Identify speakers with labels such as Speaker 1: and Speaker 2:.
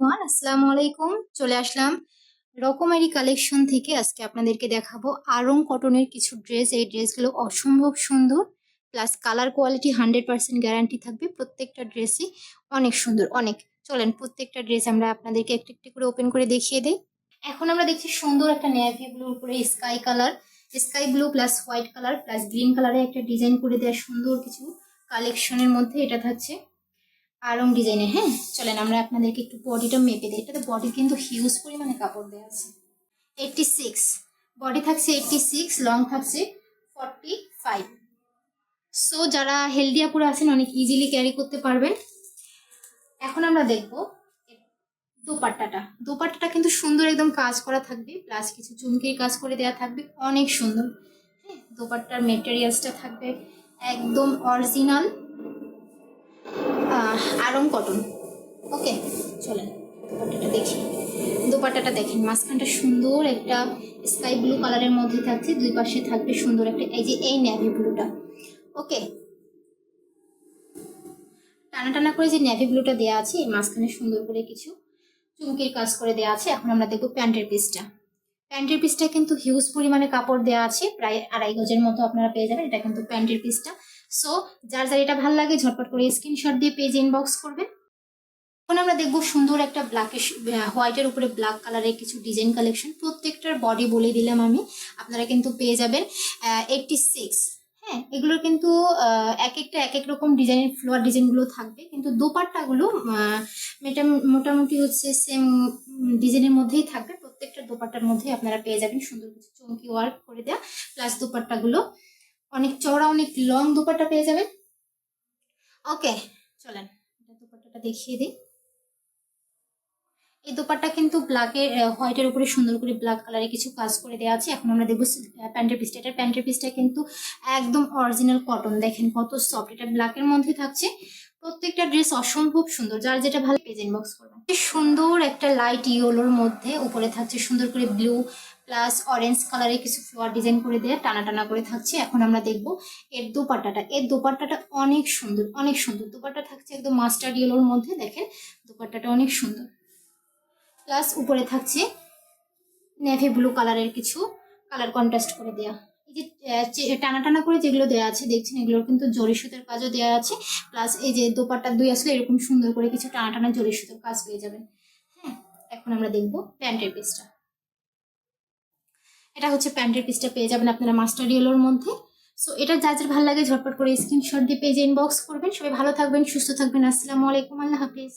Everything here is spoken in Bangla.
Speaker 1: ওয়ান আসসালামু আলাইকুম। চলে আসলাম রকমারি কালেকশন থেকে। আজকে আপনাদেরকে দেখাবো আরং কটনের কিছু ড্রেস এই ড্রেসগুলো অসম্ভব সুন্দর। Plus colour quality hundred percent guarantee থাকবে প্রত্যেকটা ড্রেসই অনেক সুন্দর, অনেক। চলেন প্রত্যেকটা ড্রেস আমরা আপনাদেরকে একটু একটু করে ওপেন করে দেখিয়ে দিই। এখন আমরা দেখছি সুন্দর একটা নেভি ব্লুর উপরে sky colour sky blue plus white colour plus green কালারে একটা ডিজাইন করে দেওয়া সুন্দর কিছু কালেকশনের মধ্যে এটা থাকছে। আরং ডিজাইনের হ্যাঁ? চলেন, আমরা আপনাদেরকে একটু বডিটা মেপে দিই। এটাতে বডি কিন্তু হিউজ পরিমাণে কাপড় দেওয়া আছে। এইটটি সিক্স বডি থাকছে এইটটি সিক্স লং থাকছে ফর্টি ফাইভ সো যারা হেলদি আপুরা আছেন, অনেক ইজিলি ক্যারি করতে পারবেন। এখন আমরা দেখব দোপাট্টাটা। দোপাট্টাটা কিন্তু সুন্দর একদম কাজ করা থাকবে প্লাস কিছু চুমকির কাজ করে দেওয়া থাকবে, অনেক সুন্দর। হ্যাঁ দোপাট্টার মেটেরিয়ালসটা থাকবে একদম অরিজিনাল আরং কটন। ওকে, চলেন, দোপাট্টাটা দেখি। দোপাট্টাটা দেখেন, মাঝখানটা সুন্দর একটা স্কাই ব্লু কালারের মধ্যে থাকছে, দুই পাশে থাকবে সুন্দর একটা, এই যে এই নেভি ব্লুটা ওকে, টানা টানা করে যে নেভি ব্লুটা দেওয়া আছে, এর মাঝখানে সুন্দর করে কিছু চুমকির কাজ করে দেওয়া আছে। এখন আমরা দেখব প্যান্টের পিসটা প্যান্টের পিসটা কিন্তু হিউজ পরিমাণে কাপড় দেওয়া আছে, প্রায় আড়াই গজের মতো আপনারা পেয়ে যাবেন, এটা কিন্তু প্যান্টের পিসটা সো যার যার এটা ভালো লাগে, ঝটপট করে স্ক্রিনশট দিয়ে পেজ ইনবক্স করবেন এখন আমরা দেখব সুন্দর একটা ব্ল্যাকের হোয়াইটের উপরে ব্ল্যাক কালারের কিছু ডিজাইন কালেকশন প্রত্যেকটার বডি বলে দিলাম আমি, আপনারা কিন্তু পেয়ে যাবেন এইটটি সিক্স হ্যাঁ এগুলোর কিন্তু এক একটা এক এক রকম ডিজাইনের ফ্লোয়ার ডিজাইনগুলো থাকবে। কিন্তু দোপাট্টাগুলো মোটামুটি হচ্ছে সেম ডিজাইনের মধ্যেই থাকবে। প্রত্যেকটা দোপাট্টার মধ্যেই আপনারা পেয়ে যাবেন সুন্দর কিছু চমকি ওয়ার্ক করে দেওয়া প্লাস দোপাট্টাগুলো অনেক চওড়া, অনেক লং দোপাট্টা পেয়ে যাবেন। ওকে চলেন দোপাট্টাটা দেখিয়ে দিই। এই দোপাট্টা কিন্তু ব্ল্যাকের হোয়াইটের উপরে সুন্দর করে ব্ল্যাক কালারে কিছু কাজ করে দেওয়া আছে। এখন আমরা দেখব প্যান্টের পিসটা এটার প্যান্টের পিসটা কিন্তু একদম অরিজিনাল কটন দেখেন কত সফট এটা ব্ল্যাকের মধ্যে থাকছে। প্রত্যেকটা ড্রেস অসম্ভব সুন্দর। যার যেটা ভালো পেজ ইনবক্স করবেন। সুন্দর একটা লাইট ইয়েলোর মধ্যে উপরে থাকছে সুন্দর করে ব্লু প্লাস অরেঞ্জ কালারের কিছু ফ্লোয়ার ডিজাইন করে দেওয়া টানা টানা করে থাকছে। এখন আমরা দেখব এর দোপাট্টাটা। এর দোপাট্টাটা অনেক সুন্দর অনেক সুন্দর। দোপাট্টা থাকছে একদম মাস্টার্ড ইয়েলোর মধ্যে, দেখেন? দোপাট্টাটা অনেক সুন্দর। প্লাস উপরে থাকছে নেভি ব্লু কালারের কিছু কালার কন্ট্রাস্ট করে এই যে টানা টানা করে যেগুলো দেওয়া আছে, দেখছেন, এগুলোর কিন্তু জরি সুতোর কাজও দেওয়া আছে। প্লাস এই যে দোপাট্টার দুই আসলে এরকম সুন্দর করে কিছু টানা টানা জরি সুতোর কাজ পেয়ে যাবেন। হ্যাঁ এখন আমরা দেখব প্যান্টের পিসটা এটা হচ্ছে প্যান্টের পিসটা পেয়ে যাবেন আপনারা মাস্টার ইয়েলোর মধ্যে। সো এটা যা যার ভালো লাগে ঝটপট করে স্ক্রিনশট দিয়ে পেজে ইনবক্স করবেন। সবাই ভালো থাকবেন, সুস্থ থাকবেন। আসসালামু আলাইকুম, আল্লাহ হাফিজ।